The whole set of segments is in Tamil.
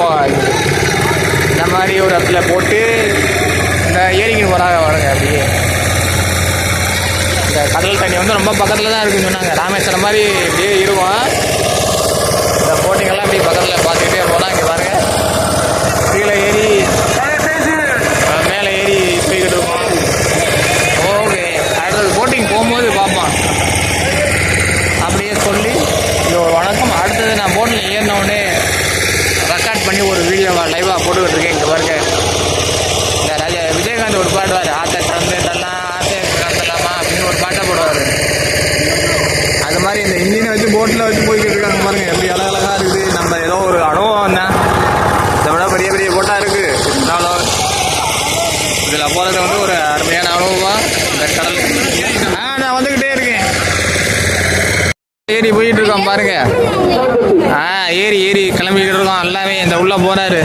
லவக்கனை இந்த மாதிரி ஒரு இடத்துல போட்டு இந்த ஏரிக்கு வராக பாருங்க அப்படியே. இந்த கடல் தண்ணி வந்து ரொம்ப பக்கத்தில் தான் இருக்குன்னு சொன்னாங்க. ராமேஸ்வரம் மாதிரி இப்படியே இருக்கும். இந்த போட்டிங்கெல்லாம் அப்படியே பக்கத்தில் பார்த்துக்கிட்டே போனால் இங்கே பாருங்கள் கீழே ஏறி அஹ் மேலே ஏறி போய்கிட்டு இருக்கோம் ஓகே அடுத்தது போட்டிங் போகும்போது பார்ப்போம் அப்படியே சொல்லி இது ஒரு வணக்கம் அடுத்தது நான் போட்டில் ஏறின உடனே ரெக்கார்ட் பண்ணி ஒரு வீடியோவை லைவாக போட்டுக்கிட்டு இருக்கேன் இங்கே பாருங்க இந்த ராஜா விஜயகாந்த் ஒரு பாடுவார் ஆத்தை கடந்து தரலாம் ஆத்தை கடத்தலாமா அப்படின்னு ஒரு பாட்டை போடுவார் அது மாதிரி இந்த இன்ஜினை வச்சு போட்டில் வச்சு போய்கிட்டு இருக்காங்க பாருங்க எப்படி அழகழகா இருக்குது நம்ம ஏதோ ஒரு அனுபவம் தான் இதை விட பெரிய பெரிய போட்டாக இருக்குது இருந்தாலும் இதில் போகிறது வந்து ஒரு அருமையான அனுபவம் இந்த கடல் ஆ நான் வந்துக்கிட்டே இருக்கேன் ஏறி போயிட்டு இருக்கோம் பாருங்க. ஆ ஏறி ஏறி கிளம்பிக்கிட்டு இருக்கோம் எல்லாமே இந்த உள்ள போறாரு.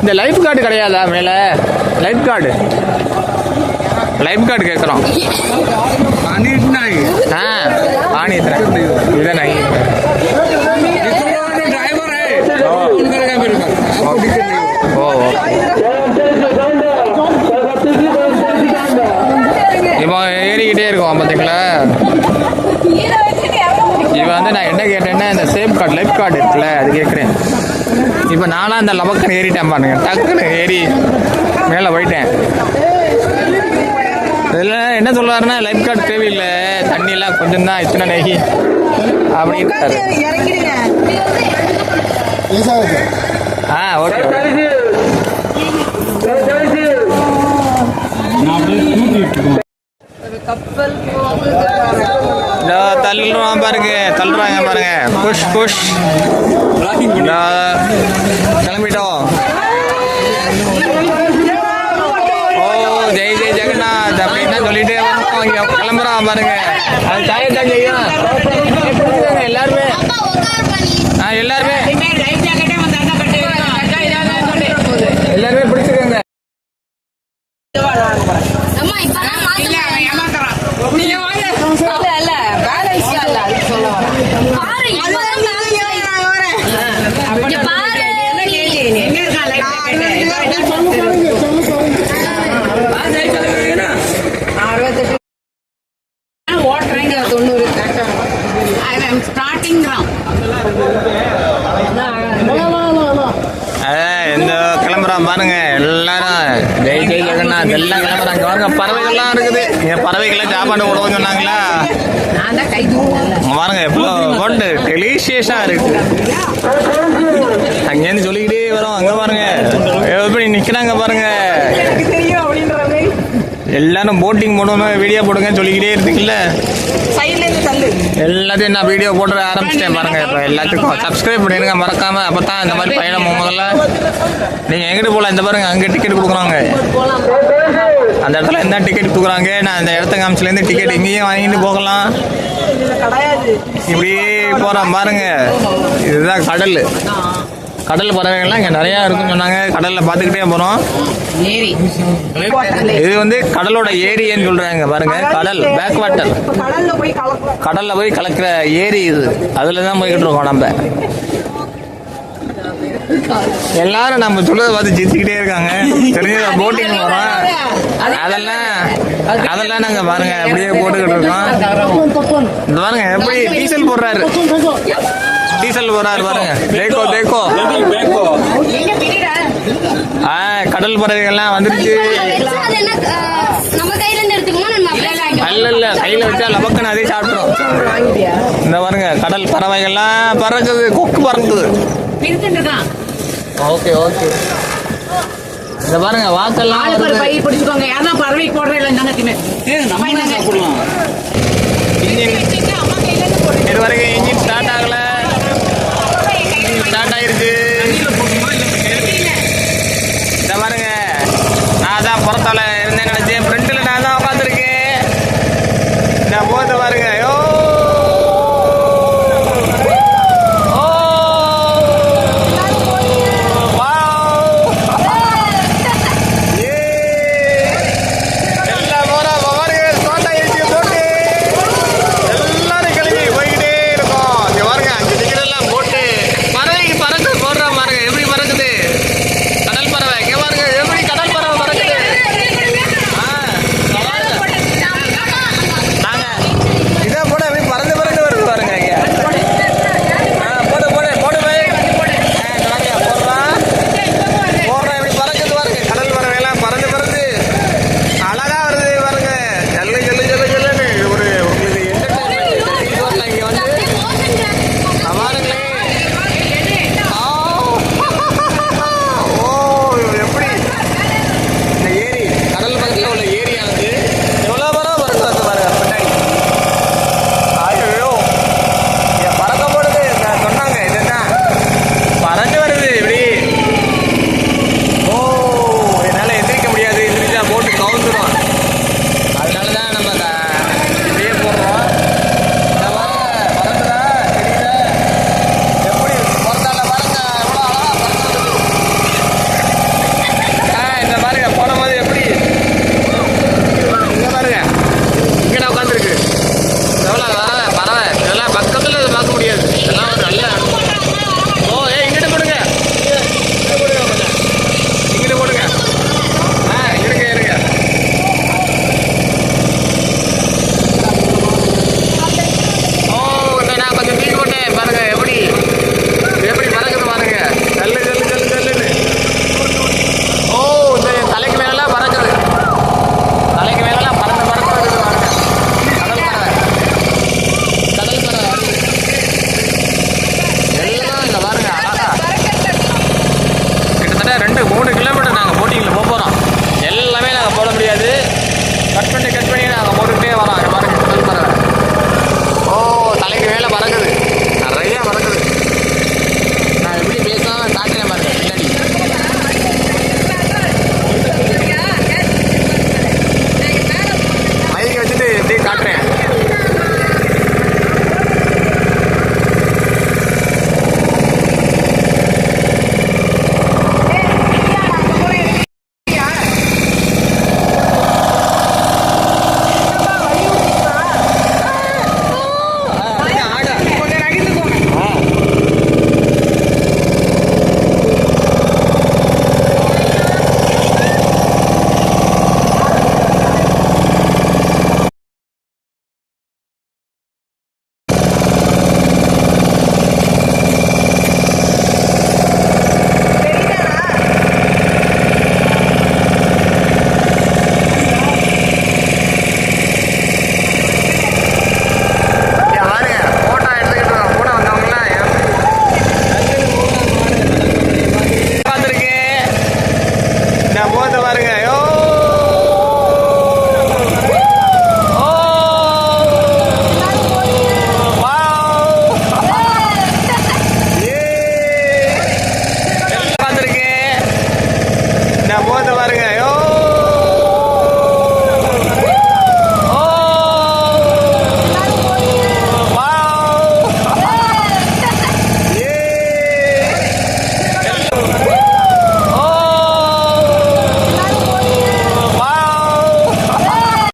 இந்த லைஃப் கார்டு கிடையாதா மேல? லைஃப் கார்டு லைஃப் கார்டு கேட்குறோம் ஆ ஆணி இதனை ஓ இப்போ ஏறிக்கிட்டே இருக்கோம் பார்த்தீங்களா இவன் வந்து நான் என்ன கேட்டேன்னா இந்த சேஃப் கார்டு லைஃப் கார்டு இருக்குல்ல அது கேட்குறேன் இப்போ நானும் அந்த லபக்குன்னு ஏறிட்டேன் பாருங்க. டக்குன்னு ஏறி மேலே போயிட்டேன். இதில் என்ன சொல்லுவாருன்னா லைஃப் கார்டு தேவையில்லை தண்ணியெல்லாம் கொஞ்சம் தான் இத்தனை நெகி அப்படின்ட்டாரு ஆ ஓகே ஓகே. கப்பல் போகுது. இதோ தள்ளுறான் பாருங்க தள்ளுறாங்க பாருங்க புஷ் புஷ் கிளம்பிட்டோம் ஓ ஜெய் ஜெய் ஜெகநாத் அப்படின்னு சொல்லிட்டே வரோம் இங்க கிளம்புறான் பாருங்க அது தாயத்தான் எல்லாருமே ஆ எல்லாருமே எல்லாருமே பிடிச்சிக்கோங்க அம்மா இப்பதான் மாத்திட்டாங்க. இல்ல இல்ல பேலன்ஸ் இல்ல அது சொல்ல வரேன் பாரு இப்பதான் இங்க பாரு அறுபத்தெட்டு ஓட்டுறேங்க தொண்ணூறு அதான் இந்த கிளம்புறான் பாருங்க எல்லாரும் ஜெய் ஜெய் ஜெகநாத் எல்லாம் கிளம்புறாங்க வாங்க பறவைகள்லாம் இருக்குது இங்க சாப்பாடு கொடுக்க சொன்னாங்களா? பாருங்க எவ்வளோ கொண்டு டெலிஷியஸாக இருக்கு. அங்கேருந்து சொல்லிக்கிட்டே வரோம் அங்கே பாருங்க. எப்படி நிக்கிறாங்க பாருங்க. எல்லாரும் போட்டிங் போடணும் வீடியோ போடுங்கன்னு சொல்லிக்கிட்டே இருக்குல்ல. எல்லாத்தையும் நான் வீடியோ போடுற ஆரம்பிச்சிட்டேன் பாருங்க. இப்போ எல்லாத்துக்கும் சப்ஸ்கிரைப் பண்ணிடுங்க மறக்காம. அப்போ தான் இந்த மாதிரி பயணம் முதல்ல. நீங்கள் எங்கிட்டு போகலாம்? இந்த பாருங்க அங்கே டிக்கெட் கொடுக்குறாங்க அந்த இடத்துல என்ன டிக்கெட் கொடுக்குறாங்க நான் அந்த இடத்த காமிச்சிலேருந்து டிக்கெட் இங்கேயும் வாங்கிட்டு போகலாம். இப்படியே போகிறோம் பாருங்க. இதுதான் கடல். கடல் பறவைகள்லாம் இங்கே நிறையா இருக்குன்னு சொன்னாங்க. கடலில் பார்த்துக்கிட்டே போகிறோம் ஏரி இது வந்து கடலோட ஏரின்னு சொல்கிறாங்க பாருங்க. கடல் பேக் வாட்டர் கடலில் போய் கலக்கிற ஏரி இது. அதில் தான் போய்கிட்டு இருக்கோம் நம்ம. எல்லாரும் நம்ம சொல்றத பார்த்து சிரிச்சுக்கிட்டே இருக்காங்க. தெரிஞ்ச போட்டிங் வரோம். அதெல்லாம் அதெல்லாம் நாங்க பாருங்க அப்படியே போட்டுக்கிட்டு இருக்கோம். இந்த பாருங்க எப்படி டீசல் போடுறாரு. டீசல் போடுறாரு பாருங்க. தேக்கோ தேக்கோ. ஆ கடல் பறவைகள்லாம் வந்துருச்சு. அல்ல இல்ல கையில வச்சா லபக்குன்னு அதே வாங்கிட்டியா இந்த பாருங்க கடல் பறவைகள்லாம் பறக்குது கொக்கு பறக்குது. Okay okay. இதை பாருங்க வாக்கெல்லாம் ஆளு ஒரு பை பிடிச்சுக்கோங்க. யாரா பறவை போடுற இல்லை நாங்க திமே நம்ம என்ன சாப்பிடுவோம் இது வரைக்கும் இன்ஜின் ஸ்டார்ட் ஆகலை.